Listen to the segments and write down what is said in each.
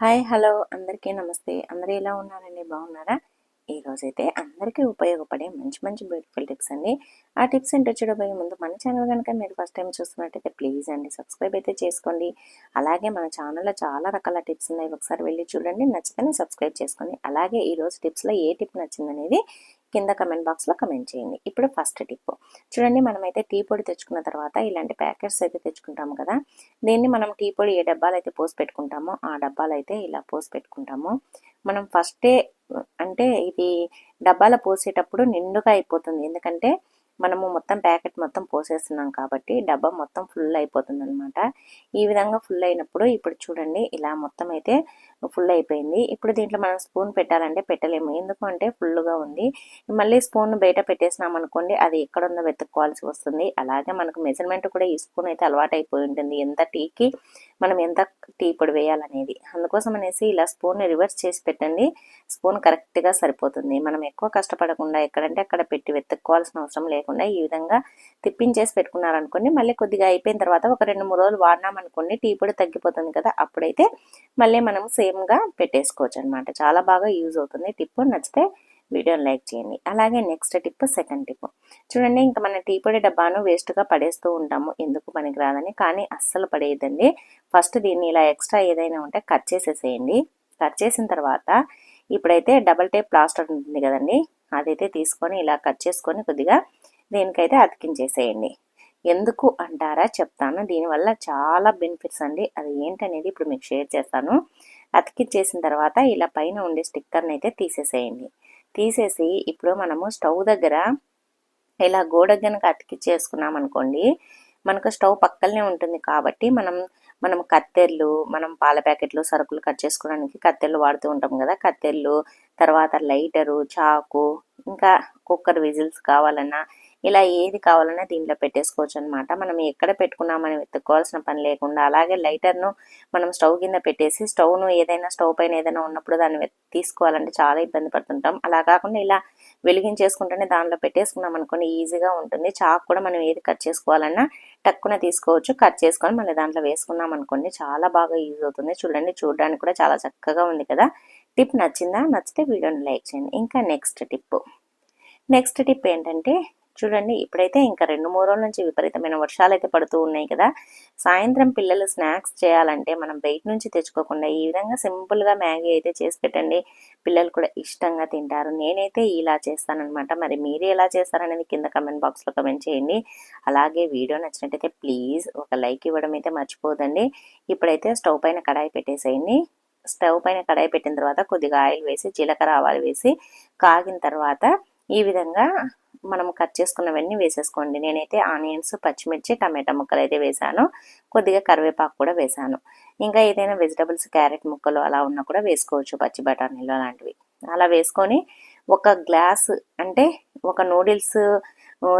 Hi hello. అందరికీ నమస్తే. అందరూ ఎలా ఉన్నారండి? బాగున్నారా? ఈ రోజైతే అందరికీ ఉపయోగపడే మంచి మంచి బ్యూటిఫుల్ టిప్స్ అండి. ఆ టిప్స్ ఏంటో చూడబోయే ముందు మన ఛానల్ కనుక మీరు ఫస్ట్ టైం చూస్తున్నట్టయితే ప్లీజ్ అండి సబ్స్క్రైబ్ అయితే చేసుకోండి. అలాగే మన ఛానల్లో చాలా రకాల టిప్స్ ఉన్నాయి. ఒకసారి వెళ్ళి చూడండి. నచ్చితేనే సబ్స్క్రైబ్ చేసుకోండి. అలాగే ఈ రోజు టిప్స్లో ఏ టిప్ నచ్చిందనేది కింద కమెంట్ బాక్స్లో కమెంట్ చేయండి. ఇప్పుడు ఫస్ట్ టిప్. చూడండి మనమైతే టీ పొడి తెచ్చుకున్న తర్వాత ఇలాంటి ప్యాకెట్స్ అయితే తెచ్చుకుంటాము కదా. దీన్ని మనం టీ పొడి ఏ డబ్బాలు అయితే పోసి పెట్టుకుంటామో ఆ డబ్బాలు అయితే ఇలా పోసి పెట్టుకుంటాము. మనం ఫస్టే అంటే ఇది డబ్బాల పోసేటప్పుడు నిండుగా అయిపోతుంది. ఎందుకంటే మనము మొత్తం ప్యాకెట్ మొత్తం పోసేస్తున్నాం కాబట్టి డబ్బా మొత్తం ఫుల్ అయిపోతుంది అనమాట ఈ విధంగా ఫుల్ అయినప్పుడు ఇప్పుడు చూడండి ఇలా మొత్తం అయితే ఫుల్ అయిపోయింది ఇప్పుడు దీంట్లో మనం స్పూన్ పెట్టాలంటే పెట్టలేము. ఎందుకు అంటే ఫుల్గా ఉంది. మళ్ళీ స్పూన్ బయట పెట్టేసినాం అనుకోండి అది ఎక్కడుందో వెతుక్కోవాల్సి వస్తుంది. అలాగే మనకు మెజర్మెంట్ కూడా ఈ స్పూన్ అయితే అలవాటు అయిపోయి ఉంటుంది. ఎంత టీకి మనం ఎంత టీ పొడి వేయాలనేది. అందుకోసం అనేసి ఇలా స్పూన్ రివర్స్ చేసి పెట్టండి. స్పూన్ కరెక్ట్గా సరిపోతుంది. మనం ఎక్కువ కష్టపడకుండా ఎక్కడంటే అక్కడ పెట్టి వెతుక్కోవాల్సిన అవసరం లేకుండా ఈ విధంగా తిప్పించేసి పెట్టుకున్నారనుకోండి మళ్ళీ కొద్దిగా అయిపోయిన తర్వాత ఒక రెండు మూడు రోజులు వాడినామనుకోండి టీ పొడి తగ్గిపోతుంది కదా. అప్పుడైతే మళ్ళీ మనం సేమ్గా పెట్టేసుకోవచ్చు అనమాట చాలా బాగా యూజ్ అవుతుంది. టిప్ నచ్చితే వీడియోని లైక్ చేయండి. అలాగే నెక్స్ట్ టిప్ సెకండ్ టిప్ చూడండి ఇంకా మన టీ పొడి డబ్బాను వేస్ట్గా పడేస్తూ ఉంటాము. ఎందుకు పనికి రాదని. కానీ అస్సలు పడేయదండి ఫస్ట్ దీన్ని ఇలా ఎక్స్ట్రా ఏదైనా ఉంటే కట్ చేసేసేయండి. కట్ చేసిన తర్వాత ఇప్పుడైతే డబల్ టేప్ ప్లాస్టర్ ఉంటుంది కదండి. అదైతే తీసుకొని ఇలా కట్ చేసుకొని కొద్దిగా దీనికైతే అతికించేసేయండి. ఎందుకు అంటారా చెప్తాను. దీనివల్ల చాలా బెనిఫిట్స్ అండి. అది ఏంటనేది ఇప్పుడు మీకు షేర్ చేస్తాను. అతికించేసిన తర్వాత ఇలా పైన ఉండే స్టిక్కర్ని అయితే తీసేసేయండి. తీసేసి ఇప్పుడు మనము స్టవ్ దగ్గర ఇలా గోడ కనుక అతికిచ్చేసుకున్నాం అనుకోండి మనకు స్టవ్ పక్కనే ఉంటుంది కాబట్టి మనం మనం కత్తెర్లు మనం పాల ప్యాకెట్లు సరుకులు కట్ చేసుకోవడానికి కత్తెర్లు వాడుతూ ఉంటాం కదా. కత్తెర్లు తర్వాత లైటరు చాకు ఇంకా కుక్కర్ విజిల్స్ కావాలన్నా ఇలా ఏది కావాలన్నా దీంట్లో పెట్టేసుకోవచ్చు అనమాట మనం ఎక్కడ పెట్టుకున్నామని వెతుక్కోవాల్సిన పని లేకుండా అలాగే లైటర్ను మనం స్టవ్ కింద పెట్టేసి స్టవ్ను ఏదైనా స్టవ్ పైన ఏదైనా ఉన్నప్పుడు దాన్ని తీసుకోవాలంటే చాలా ఇబ్బంది పడుతుంటాం. అలా కాకుండా ఇలా వెలిగించేసుకుంటేనే దానిలో పెట్టేసుకున్నాం అనుకోండి ఈజీగా ఉంటుంది. చాకు కూడా మనం ఏది కట్ చేసుకోవాలన్నా టక్కున తీసుకోవచ్చు. కట్ చేసుకొని మళ్ళీ దాంట్లో వేసుకున్నాం అనుకోండి చాలా బాగా యూజ్ అవుతుంది. చూడండి చూడడానికి కూడా చాలా చక్కగా ఉంది కదా. టిప్ నచ్చిందా? నచ్చితే వీడియోని లైక్ చేయండి. ఇంకా నెక్స్ట్ టిప్ నెక్స్ట్ టిప్ ఏంటంటే చూడండి ఇప్పుడైతే ఇంకా రెండు మూడు రోజుల నుంచి విపరీతమైన వర్షాలు అయితే పడుతూ ఉన్నాయి కదా. సాయంత్రం పిల్లలు స్నాక్స్ చేయాలంటే మనం బయట నుంచి తెచ్చుకోకుండా ఈ విధంగా సింపుల్గా మ్యాగీ అయితే చేసి పెట్టండి. పిల్లలు కూడా ఇష్టంగా తింటారు. నేనైతే ఇలా చేస్తానమాట మరి మీరు ఎలా చేస్తారనేది కింద కమెంట్ బాక్స్లో కమెంట్ చేయండి. అలాగే వీడియో నచ్చినట్టయితే ప్లీజ్ ఒక లైక్ ఇవ్వడం అయితే మర్చిపోదండి. ఇప్పుడైతే స్టవ్ పైన కడాయి పెట్టేసేయండి. స్టవ్ పైన కడాయి పెట్టిన తర్వాత కొద్దిగా ఆయిల్ వేసి జీలకర్ర ఆవాలు వేసి కాగిన తర్వాత ఈ విధంగా మనం కట్ చేసుకున్నవన్నీ వేసేసుకోండి. నేనైతే ఆనియన్స్ పచ్చిమిర్చి టమాటా ముక్కలు అయితే వేసాను. కొద్దిగా కరివేపాకు కూడా వేసాను. ఇంకా ఏదైనా వెజిటబుల్స్ క్యారెట్ ముక్కలు అలా ఉన్నా కూడా వేసుకోవచ్చు పచ్చి బఠానీలు అలాంటివి. అలా వేసుకొని ఒక గ్లాస్ అంటే ఒక నూడిల్స్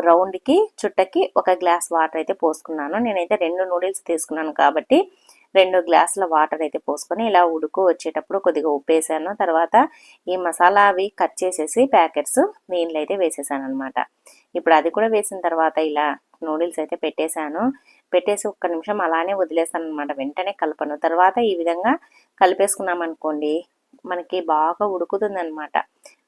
రౌండ్కి చుట్టకి ఒక గ్లాస్ వాటర్ అయితే పోసుకున్నాను. నేనైతే రెండు నూడిల్స్ తీసుకున్నాను కాబట్టి రెండు గ్లాసుల వాటర్ అయితే పోసుకొని ఇలా ఉడుకు వచ్చేటప్పుడు కొద్దిగా ఉప్పేసాను. తర్వాత ఈ మసాలా అవి కట్ చేసేసి ప్యాకెట్స్ దీనిలో అయితే వేసేసాను అనమాట ఇప్పుడు అది కూడా వేసిన తర్వాత ఇలా నూడిల్స్ అయితే పెట్టేశాను. పెట్టేసి ఒక్క నిమిషం అలానే వదిలేసాను అనమాట వెంటనే కలపను. తర్వాత ఈ విధంగా కలిపేసుకున్నాం అనుకోండి మనకి బాగా ఉడుకుతుంది అనమాట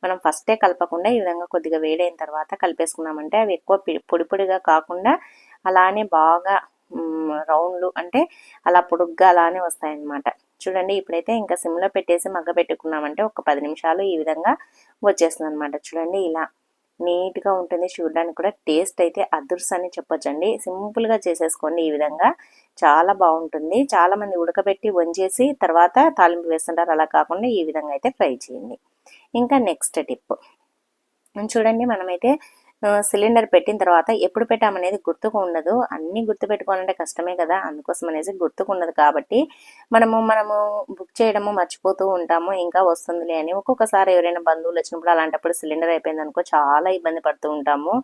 మనం ఫస్టే కలపకుండా ఈ విధంగా కొద్దిగా వేడైన తర్వాత కలిపేసుకున్నామంటే అవి ఎక్కువ పొడి పొడిగా కాకుండా అలానే బాగా రౌండ్లు అంటే అలా పొడుగ్గా అలానే వస్తాయన్నమాట. చూడండి ఇప్పుడైతే ఇంకా సిమ్లో పెట్టేసి మగ్గ పెట్టుకున్నామంటే ఒక పది నిమిషాలు ఈ విధంగా వచ్చేస్తుంది అనమాట చూడండి ఇలా నీట్గా ఉంటుంది. చూడడానికి కూడా టేస్ట్ అయితే అదుర్స్ అని చెప్పొచ్చండి. సింపుల్గా చేసేసుకోండి ఈ విధంగా. చాలా బాగుంటుంది. చాలామంది ఉడకబెట్టి వంచేసి తర్వాత తాలింపు వేస్తుంటారు. అలా కాకుండా ఈ విధంగా అయితే ఫ్రై చేయండి. ఇంకా నెక్స్ట్ టిప్. చూడండి మనమైతే సిలిండర్ పెట్టిన తర్వాత ఎప్పుడు పెట్టామనేది గుర్తుకు ఉండదు. అన్నీ గుర్తు పెట్టుకోవాలంటే కష్టమే కదా. అందుకోసం అనేసి గుర్తుకు ఉండదు కాబట్టి మనము మనము బుక్ చేయడము మర్చిపోతూ ఉంటాము. ఇంకా వస్తుందిలే అని ఒక్కొక్కసారి ఎవరైనా బంధువులు వచ్చినప్పుడు అలాంటప్పుడు సిలిండర్ అయిపోయింది అనుకో చాలా ఇబ్బంది పడుతూ ఉంటాము.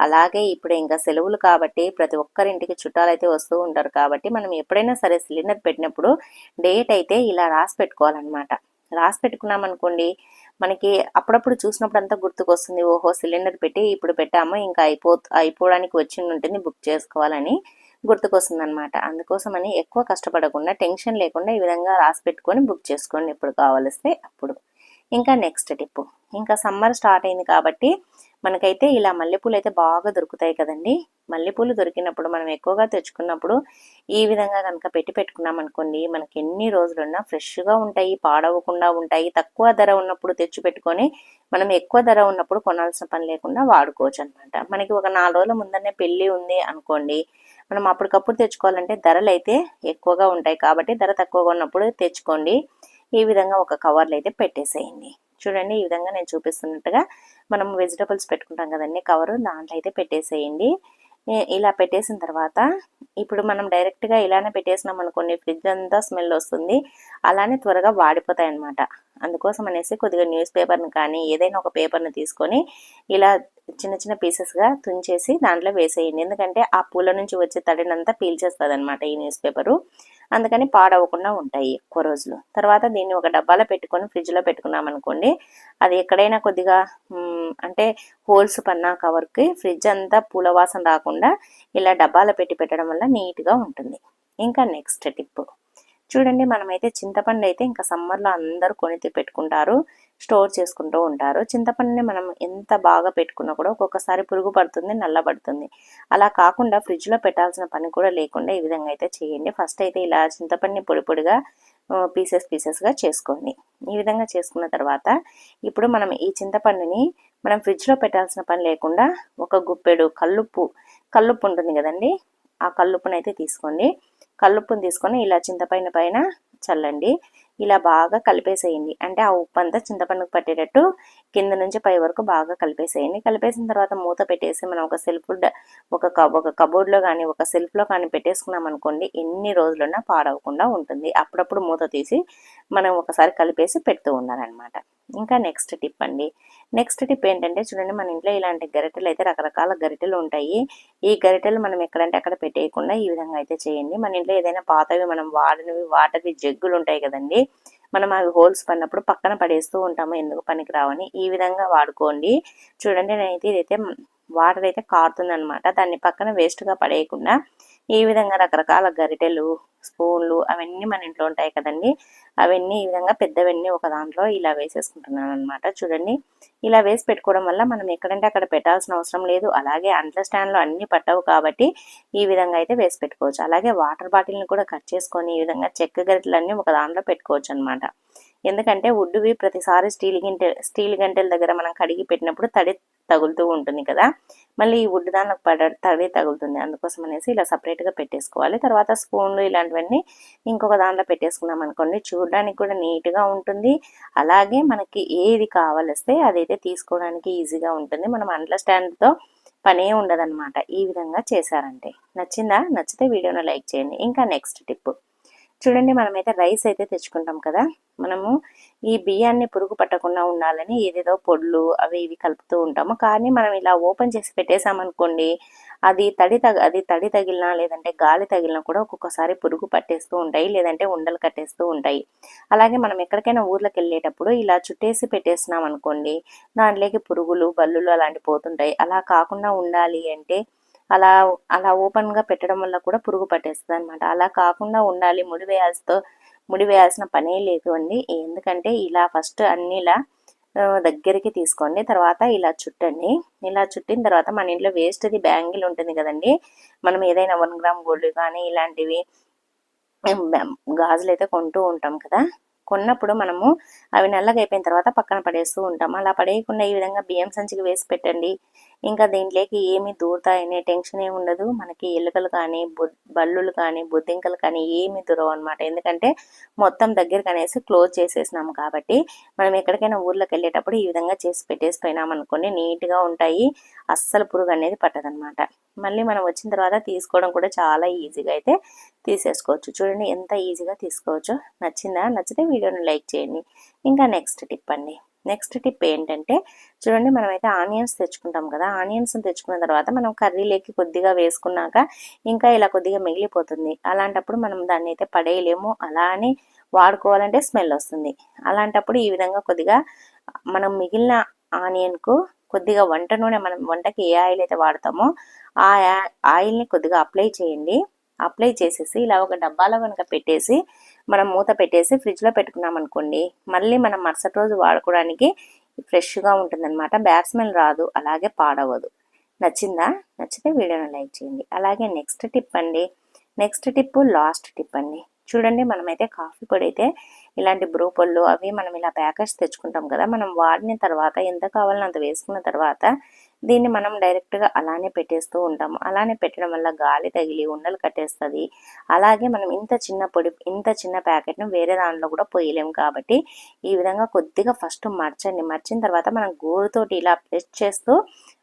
అలాగే ఇప్పుడు ఇంకా సెలవులు కాబట్టి ప్రతి ఒక్కరింటికి చుట్టాలు అయితే వస్తూ ఉంటారు కాబట్టి మనం ఎప్పుడైనా సరే సిలిండర్ పెట్టినప్పుడు డేట్ అయితే ఇలా రాసి పెట్టుకోవాలన్నమాట. రాసి పెట్టుకున్నాం అనుకోండి మనకి అప్పుడప్పుడు చూసినప్పుడు అంతా గుర్తుకొస్తుంది. ఓహో సిలిండర్ పెట్టి ఇప్పుడు పెట్టాము ఇంకా అయిపో అయిపోవడానికి వచ్చి ఉంటుంది బుక్ చేసుకోవాలని గుర్తుకొస్తుంది అనమాట అందుకోసమని ఎక్కువ కష్టపడకుండా టెన్షన్ లేకుండా ఈ విధంగా రాసి పెట్టుకొని బుక్ చేసుకోండి. ఎప్పుడు కావలిస్తే అప్పుడు. ఇంకా నెక్స్ట్ టిప్ ఇంకా సమ్మర్ స్టార్ట్ అయింది కాబట్టి మనకైతే ఇలా మల్లెపూలు అయితే బాగా దొరుకుతాయి కదండి. మల్లెపూలు దొరికినప్పుడు మనం ఎక్కువగా తెచ్చుకున్నప్పుడు ఈ విధంగా కనుక పెట్టి పెట్టుకున్నాం అనుకోండి మనకి ఎన్ని రోజులున్నా ఫ్రెష్గా ఉంటాయి పాడవకుండా ఉంటాయి. తక్కువ ధర ఉన్నప్పుడు తెచ్చి పెట్టుకొని మనం ఎక్కువ ధర ఉన్నప్పుడు కొనాల్సిన పని లేకుండా వాడుకోవచ్చు అనమాట మనకి ఒక నాలుగు రోజుల ముందనే పెళ్ళి ఉంది అనుకోండి మనం అప్పటికప్పుడు తెచ్చుకోవాలంటే ధరలు అయితే ఎక్కువగా ఉంటాయి. కాబట్టి ధర తక్కువగా ఉన్నప్పుడు తెచ్చుకోండి. ఈ విధంగా ఒక కవర్లు అయితే పెట్టేసేయండి. చూడండి ఈ విధంగా నేను చూపిస్తున్నట్టుగా మనం వెజిటబుల్స్ పెట్టుకుంటాం కదండి కవరు దాంట్లో అయితే పెట్టేసేయండి ఇలా పెట్టేసిన తర్వాత ఇప్పుడు మనం డైరెక్ట్గా ఇలానే పెట్టేసినాం అనుకోండి ఫ్రిడ్జ్ అంతా స్మెల్ వస్తుంది అలానే త్వరగా వాడిపోతాయి అన్నమాట అందుకోసం అనేసి కొద్దిగా న్యూస్ పేపర్ని కానీ ఏదైనా ఒక పేపర్ని తీసుకొని ఇలా చిన్న చిన్న పీసెస్గా తుంచేసి దాంట్లో వేసేయండి. ఎందుకంటే ఆ పూల నుంచి వచ్చే తడినంతా పీల్చేస్తుంది అనమాట ఈ న్యూస్ పేపరు. అందుకని పాడవకుండా ఉంటాయి ఎక్కువ రోజులు. తర్వాత దీన్ని ఒక డబ్బాలో పెట్టుకొని ఫ్రిడ్జ్లో పెట్టుకున్నాం అనుకోండి అది ఎక్కడైనా కొద్దిగా అంటే హోల్స్ పన్నా కవర్కి ఫ్రిడ్జ్ అంతా పూల వాసన రాకుండా ఇలా డబ్బాలో పెట్టి పెట్టడం వల్ల నీట్గా ఉంటుంది. ఇంకా నెక్స్ట్ టిప్ చూడండి మనమైతే చింతపండు అయితే ఇంకా సమ్మర్లో అందరూ కొనితే పెట్టుకుంటారు. స్టోర్ చేసుకుంటూ ఉంటారు. చింతపండుని మనం ఎంత బాగా పెట్టుకున్నా కూడా ఒక్కొక్కసారి పురుగు పడుతుంది నల్లబడుతుంది అలా కాకుండా ఫ్రిడ్జ్లో పెట్టాల్సిన పని కూడా లేకుండా ఈ విధంగా అయితే చేయండి. ఫస్ట్ అయితే ఇలా చింతపండుని పొడి పొడిగా పీసెస్ పీసెస్గా చేసుకోండి. ఈ విధంగా చేసుకున్న తర్వాత ఇప్పుడు మనం ఈ చింతపండుని మనం ఫ్రిడ్జ్లో పెట్టాల్సిన పని లేకుండా ఒక గుప్పెడు కల్లుప్పు కల్లుప్పు ఉంటుంది కదండి? ఆ కల్లుప్పునైతే తీసుకోండి. కల్లుప్పుని తీసుకొని ఇలా చింతపైన పైన చల్లండి. ఇలా బాగా కలిపేసేయండి. అంటే ఆ ఉప్పు అంతా చింతపండుకు పట్టేటట్టు కింద నుంచి పై వరకు బాగా కలిపేసేయండి. కలిపేసిన తర్వాత మూత పెట్టేసి మనం ఒక సెల్ఫ్ ఒక ఒక కబోర్డ్లో కానీ ఒక సెల్ఫ్లో కానీ పెట్టేసుకున్నాం అనుకోండి ఎన్ని రోజులున్నా పాడవకుండా ఉంటుంది. అప్పుడప్పుడు మూత తీసి మనం ఒకసారి కలిపేసి పెడుతూ ఉండాలన్నమాట. ఇంకా నెక్స్ట్ టిప్ అండి. నెక్స్ట్ టిప్ ఏంటంటే చూడండి మన ఇంట్లో ఇలాంటి గరిటెలు అయితే రకరకాల గరిటెలు ఉంటాయి. ఈ గరిటెలు మనం ఎక్కడంటే అక్కడ పెట్టేయకుండా ఈ విధంగా అయితే చేయండి. మన ఇంట్లో ఏదైనా పాతవి మనం వాడినవి వాటర్వి జగ్గులు ఉంటాయి కదండి. మనం అవి హోల్స్ పడినప్పుడు పక్కన పడేస్తూ ఉంటాము ఎందుకు పనికి రావని ఈ విధంగా వాడుకోండి. చూడండి నేనైతే ఇదైతే వాటర్ అయితే కారుతుంది అనమాట దాన్ని పక్కన వేస్ట్గా పడేయకుండా ఈ విధంగా రకరకాల గరిటెలు స్పూన్లు అవన్నీ మన ఇంట్లో ఉంటాయి కదండి. అవన్నీ ఈ విధంగా పెద్దవన్నీ ఒక దాంట్లో ఇలా వేసేసుకుంటున్నాను అనమాట చూడండి ఇలా వేసి పెట్టుకోవడం వల్ల మనం ఎక్కడంటే అక్కడ పెట్టాల్సిన అవసరం లేదు. అలాగే అంట్ల స్టాండ్లో అన్ని పట్టవు కాబట్టి ఈ విధంగా అయితే వేసి పెట్టుకోవచ్చు. అలాగే వాటర్ బాటిల్ని కూడా కట్ చేసుకొని ఈ విధంగా చెక్క గరిటలన్నీ ఒక దాంట్లో పెట్టుకోవచ్చు అనమాట ఎందుకంటే వుడ్వి ప్రతిసారి స్టీల్ గింటె స్టీల్ గంటెల దగ్గర మనం కడిగి పెట్టినప్పుడు తడి తగులుతూ ఉంటుంది కదా. మళ్ళీ ఈ వుడ్ దానికి పడ తడి తగులుతుంది. అందుకోసం అనేసి ఇలా సపరేట్గా పెట్టేసుకోవాలి. తర్వాత స్పూన్లు ఇలాంటివన్నీ ఇంకొక దాంట్లో పెట్టేసుకున్నాం అనుకోండి. చూడడానికి కూడా నీట్గా ఉంటుంది. అలాగే మనకి ఏది కావాలిస్తే అదైతే తీసుకోవడానికి ఈజీగా ఉంటుంది. మనం అండ్ల స్టాండ్తో పనే ఉండదన్నమాట. ఈ విధంగా చేశారంటే. నచ్చిందా? నచ్చితే వీడియోను లైక్ చేయండి. ఇంకా నెక్స్ట్ టిప్. చూడండి మనమైతే రైస్ అయితే తెచ్చుకుంటాం కదా. మనము ఈ బియ్యాన్ని పురుగు పట్టకుండా ఉండాలని ఏదేదో పొడులు అవి ఇవి కలుపుతూ ఉంటాము. కానీ మనం ఇలా ఓపెన్ చేసి పెట్టేసామనుకోండి అది తడి తగ అది తడి తగిలినా లేదంటే గాలి తగిలినా కూడా ఒక్కొక్కసారి పురుగు పట్టేస్తూ ఉంటాయి లేదంటే ఉండలు కట్టేస్తూ ఉంటాయి. అలాగే మనం ఎక్కడికైనా ఊర్లోకి వెళ్ళేటప్పుడు ఇలా చుట్టేసి పెట్టేసినాం అనుకోండి దాంట్లోకి పురుగులు బల్లులు అలాంటివి పోతుంటాయి. అలా కాకుండా ఉండాలి అంటే అలా అలా ఓపెన్గా పెట్టడం వల్ల కూడా పురుగు పట్టేస్తుంది అనమాట అలా కాకుండా ఉండాలి ముడి వేయాల్సితో ముడి వేయాల్సిన పనే లేదు అండి. ఎందుకంటే ఇలా ఫస్ట్ అన్ని ఇలా దగ్గరికి తీసుకోండి తర్వాత ఇలా చుట్టండి. ఇలా చుట్టిన తర్వాత మన ఇంట్లో వేస్ట్ది బ్యాంగిల్ ఉంటుంది కదండి. మనం ఏదైనా వన్ గ్రామ్ గోల్డ్ కానీ ఇలాంటివి గాజులు అయితే కొంటూ ఉంటాం కదా. కొన్నప్పుడు మనము అవి నల్లగా అయిపోయిన తర్వాత పక్కన పడేస్తూ ఉంటాం. అలా పడేయకుండా ఈ విధంగా బియ్యం సంచికి వేసి పెట్టండి. ఇంకా దీంట్లోకి ఏమి దూరుతాయనే టెన్షన్ ఏమి ఉండదు. మనకి ఎలుకలు కానీ బల్లులు కానీ బుద్ధింకలు కానీ ఏమి దూరవు అనమాట ఎందుకంటే మొత్తం దగ్గరికి అనేసి క్లోజ్ చేసేసినాము కాబట్టి మనం ఎక్కడికైనా ఊర్లోకి వెళ్ళేటప్పుడు ఈ విధంగా చేసి పెట్టేసి పోయినామనుకోండి నీట్గా ఉంటాయి. అస్సలు పురుగు అనేది పట్టదనమాట మళ్ళీ మనం వచ్చిన తర్వాత తీసుకోవడం కూడా చాలా ఈజీగా అయితే తీసేసుకోవచ్చు. చూడండి ఎంత ఈజీగా తీసుకోవచ్చు. నచ్చిందా? నచ్చితే వీడియోని లైక్ చేయండి. ఇంకా నెక్స్ట్ టిప్ అండి. నెక్స్ట్ టిప్ ఏంటంటే చూడండి మనమైతే ఆనియన్స్ తెచ్చుకుంటాం కదా ఆనియన్స్ తెచ్చుకున్న తర్వాత మనం కర్రీలోకి కొద్దిగా వేసుకున్నాక ఇంకా ఇలా కొద్దిగా మిగిలిపోతుంది. అలాంటప్పుడు మనం దాన్ని అయితే పడేయలేము. అలా అని వాడుకోవాలంటే స్మెల్ వస్తుంది. అలాంటప్పుడు ఈ విధంగా కొద్దిగా మనం మిగిలిన ఆనియన్కు కొద్దిగా వంట నూనె మనం వంటకి ఏ ఆయిల్ అయితే వాడతామో ఆ ఆయిల్ని కొద్దిగా అప్లై చేయండి. అప్లై చేసేసి ఇలా ఒక డబ్బాలో కనుక పెట్టేసి మనం మూత పెట్టేసి ఫ్రిడ్జ్లో పెట్టుకున్నాం అనుకోండి మళ్ళీ మనం మరుసటి రోజు వాడుకోవడానికి ఫ్రెష్గా ఉంటుందన్నమాట. బ్యాడ్ స్మెల్ రాదు అలాగే పాడవదు నచ్చిందా? నచ్చితే వీడియోని లైక్ చేయండి. అలాగే నెక్స్ట్ టిప్ అండి. నెక్స్ట్ టిప్ లాస్ట్ టిప్ అండి. చూడండి మనమైతే కాఫీ పొడి అయితే ఇలాంటి బ్రూ పళ్ళు అవి మనం ఇలా ప్యాకెట్స్ తెచ్చుకుంటాం కదా మనం వాడిన తర్వాత ఎంత కావాలో అంత వేసుకున్న తర్వాత దీన్ని మనం డైరెక్ట్గా అలానే పెట్టేస్తూ ఉంటాము. అలానే పెట్టడం వల్ల గాలి తగిలి ఉండలు కట్టేస్తుంది. అలాగే మనం ఇంత చిన్న పొడి ఇంత చిన్న ప్యాకెట్ను వేరే దాంట్లో కూడా పోయలేము కాబట్టి ఈ విధంగా కొద్దిగా ఫస్ట్ మర్చండి. మర్చిన తర్వాత మనం గోరుతోటి ఇలా ప్రెస్ చేస్తూ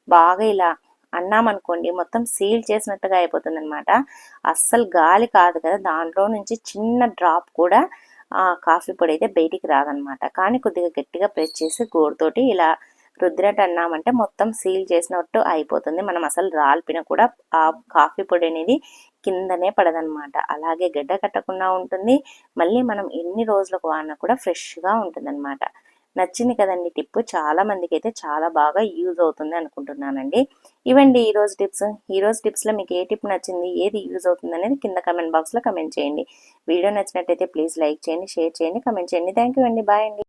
బాగా ఇలా అన్నామనుకోండి మొత్తం సీల్ చేసినట్టుగా అయిపోతుంది అనమాట అస్సలు గాలి కాదు కదా దాంట్లో నుంచి చిన్న డ్రాప్ కూడా కాఫీ పొడి అయితే బయటికి రాదనమాట కానీ కొద్దిగా గట్టిగా ప్రెస్ చేసి గోరుతోటి ఇలా రుద్దినట్టు అన్నామంటే మొత్తం సీల్ చేసినట్టు అయిపోతుంది. మనం అసలు రాల్పిన కూడా ఆ కాఫీ పొడి అనేది కిందనే పడదనమాట. అలాగే గడ్డ కట్టకుండా ఉంటుంది. మళ్ళీ మనం ఎన్ని రోజులకు వాడినా కూడా ఫ్రెష్గా ఉంటుందన్నమాట నచ్చింది కదండి టిప్. చాలా మందికి అయితే చాలా బాగా యూజ్ అవుతుంది అనుకుంటున్నానండి. ఇవండి ఈ రోజు టిప్స్. ఈ రోజు టిప్స్లో మీకు ఏ టిప్ నచ్చింది ఏది యూజ్ అవుతుంది అనేది కింద కమెంట్ బాక్స్లో కమెంట్ చేయండి. వీడియో నచ్చినట్టయితే ప్లీజ్ లైక్ చేయండి షేర్ చేయండి కమెంట్ చేయండి. థ్యాంక్ యూ అండి. బాయ్ అండి.